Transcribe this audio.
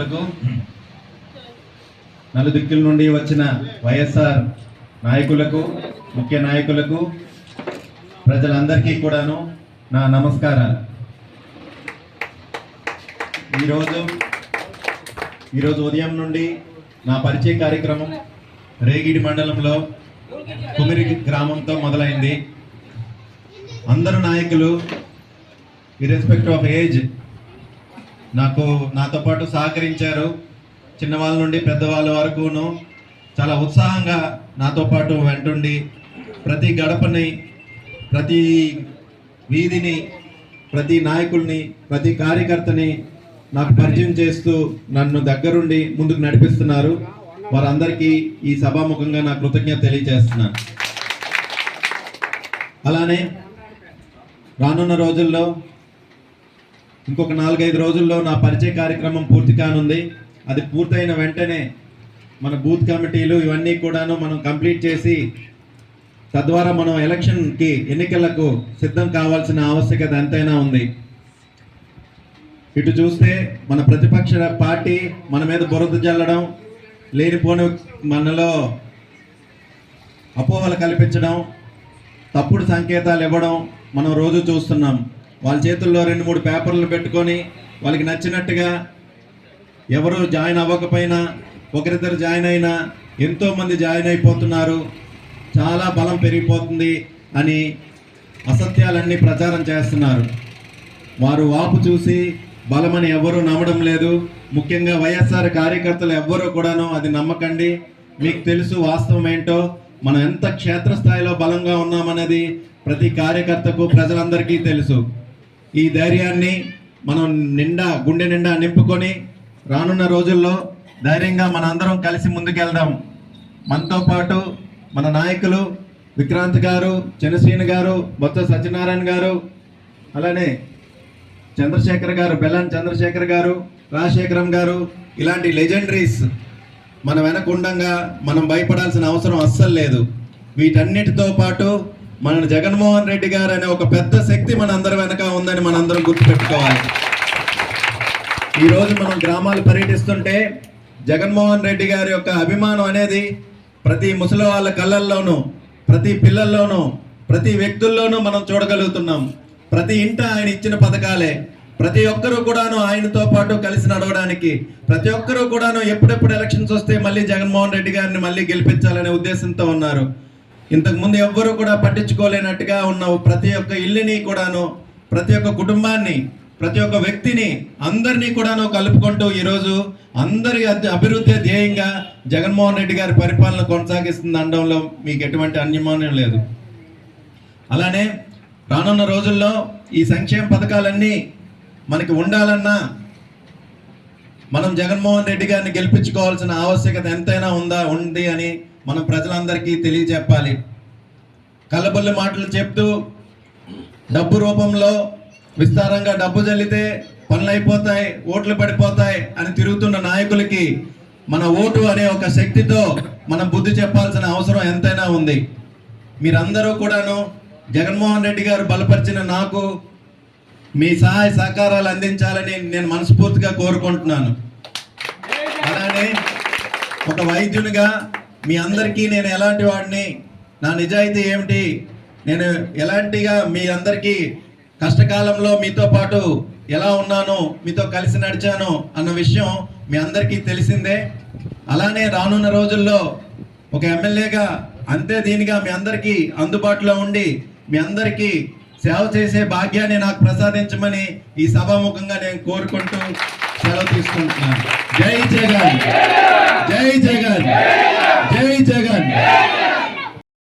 లకు నలుదిక్కుల నుండి వచ్చిన వైఎస్ఆర్ నాయకులకు ముఖ్య నాయకులకు ప్రజలందరికీ కూడాను నా నమస్కారాలు. ఈరోజు ఈరోజు ఉదయం నుండి నా పరిచయ కార్యక్రమం రేగిడి మండలంలో కుమిరి గ్రామంతో మొదలైంది. అందరు నాయకులు ఇర్రెస్పెక్ట్ ఆఫ్ ఏజ్ నాకు నాతో పాటు సహకరించారు చిన్నవాళ్ళ నుండి పెద్దవాళ్ళ వరకును. చాలా ఉత్సాహంగా నాతో పాటు వెంటుండి ప్రతి గడపని ప్రతి వీధిని ప్రతి నాయకుల్ని ప్రతి కార్యకర్తని నాకు పరిచయం చేస్తూ నన్ను దగ్గరుండి ముందుకు నడిపిస్తున్నారు. వారందరికీ ఈ సభాముఖంగా నా కృతజ్ఞత తెలియజేస్తున్నాను. అలానే రానున్న రోజుల్లో ఇంకొక నాలుగైదు రోజుల్లో నా పరిచయ కార్యక్రమం పూర్తి కానుంది. అది పూర్తయిన వెంటనే మన బూత్ కమిటీలు ఇవన్నీ కూడాను మనం కంప్లీట్ చేసి తద్వారా మనం ఎలక్షన్కి ఎన్నికలకు సిద్ధం కావాల్సిన ఆవశ్యకత ఎంతైనా ఉంది. ఇటు చూస్తే మన ప్రతిపక్ష పార్టీ మన మీద బురద జల్లడం లేనిపోని మనలో అపోహలు కల్పించడం తప్పుడు సంకేతాలు ఇవ్వడం మనం రోజు చూస్తున్నాం. వాళ్ళ చేతుల్లో రెండు మూడు పేపర్లు పెట్టుకొని వాళ్ళకి నచ్చినట్టుగా ఎవరు జాయిన్ అవ్వకపోయినా ఒకరిద్దరు జాయిన్ అయినా ఎంతోమంది జాయిన్ అయిపోతున్నారు. చాలా బలం పెరిగిపోతుంది అని అసత్యాలన్నీ ప్రచారం చేస్తున్నారు. వారు వాపు చూసి బలమని ఎవరూ నమ్మడం లేదు. ముఖ్యంగా వైఎస్ఆర్ కార్యకర్తలు ఎవ్వరూ కూడాను అది నమ్మకండి. మీకు తెలుసు వాస్తవం ఏంటో మనం ఎంత క్షేత్రస్థాయిలో బలంగా ఉన్నామనేది ప్రతి కార్యకర్తకు ప్రజలందరికీ తెలుసు. ఈ ధైర్యాన్ని మనం నిండా గుండె నిండా నింపుకొని రానున్న రోజుల్లో ధైర్యంగా మన అందరం కలిసి ముందుకెళ్దాం. మనతో పాటు మన నాయకులు విక్రాంత్ గారు చంద్రశ్రీని గారు బొత్స సత్యనారాయణ గారు అలానే చంద్రశేఖర్ గారు బెల్లాన్ చంద్రశేఖర్ గారు రాజశేఖరం గారు ఇలాంటి లెజెండరీస్ మన వెనకుండంగా మనం భయపడాల్సిన అవసరం అస్సలు లేదు. వీటన్నిటితో పాటు మన జగన్మోహన్ రెడ్డి గారు అనే ఒక పెద్ద శక్తి మన అందరి వెనక ఉందని మనందరం గుర్తుపెట్టుకోవాలి. ఈరోజు మనం గ్రామాలు పర్యటిస్తుంటే జగన్మోహన్ రెడ్డి గారి యొక్క అభిమానం అనేది ప్రతి ముసలి వాళ్ళ కళ్ళల్లోనూ ప్రతి పిల్లల్లోనూ ప్రతి వ్యక్తుల్లోనూ మనం చూడగలుగుతున్నాం. ప్రతి ఇంట ఆయన ఇచ్చిన పథకాలే. ప్రతి ఒక్కరూ కూడాను ఆయనతో పాటు కలిసి నడవడానికి ప్రతి ఒక్కరూ కూడాను ఎప్పుడెప్పుడు ఎలక్షన్స్ వస్తే మళ్ళీ జగన్మోహన్ రెడ్డి గారిని మళ్ళీ గెలిపించాలనే ఉద్దేశంతో ఉన్నారు. ఇంతకుముందు ఎవ్వరూ కూడా పట్టించుకోలేనట్టుగా ఉన్న ప్రతి ఒక్క ఇల్లుని కూడాను ప్రతి ఒక్క కుటుంబాన్ని ప్రతి ఒక్క వ్యక్తిని అందరినీ కూడాను కలుపుకుంటూ ఈరోజు అందరి అభివృద్ధి ధ్యేయంగా జగన్మోహన్ రెడ్డి గారి పరిపాలన కొనసాగిస్తుంది అనడంలో మీకు ఎటువంటి అన్యమానం లేదు. అలానే రానున్న రోజుల్లో ఈ సంక్షేమ పథకాలన్నీ మనకి ఉండాలన్నా మనం జగన్మోహన్ రెడ్డి గారిని గెలిపించుకోవాల్సిన ఆవశ్యకత ఎంతైనా ఉందా ఉంది అని మన ప్రజలందరికీ తెలియజెప్పాలి. కళ్ళబొల్లి మాటలు చెప్తూ డబ్బు రూపంలో విస్తారంగా డబ్బు జల్లితే పనులు అయిపోతాయి ఓట్లు పడిపోతాయి అని తిరుగుతున్న నాయకులకి మన ఓటు అనే ఒక శక్తితో మనం బుద్ధి చెప్పాల్సిన అవసరం ఎంతైనా ఉంది. మీరందరూ కూడాను జగన్మోహన్ రెడ్డి గారు బలపరిచిన నాకు మీ సహాయ సహకారాలు అందించాలని నేను మనస్ఫూర్తిగా కోరుకుంటున్నాను. అలానే ఒక వైద్యునిగా మీ అందరికీ నేను ఎలాంటి వాడిని? నా నిజాయితీ ఏమిటి? నేను ఎలాంటిగా మీ అందరికీ కష్టకాలంలో మీతో పాటు ఎలా ఉన్నాను మీతో కలిసి నడిచాను అన్న విషయం మీ అందరికీ తెలిసిందే. అలానే రానున్న రోజుల్లో ఒక ఎమ్మెల్యేగా అంతే దీనిగా మీ అందరికీ అందుబాటులో ఉండి మీ అందరికీ సేవ చేసే భాగ్యాన్ని నాకు ప్రసాదించమని ఈ సభాముఖంగా నేను కోరుకుంటూ సెలవు తీసుకుంటున్నాను. జై జగన్. జై జగన్. జై జగన్.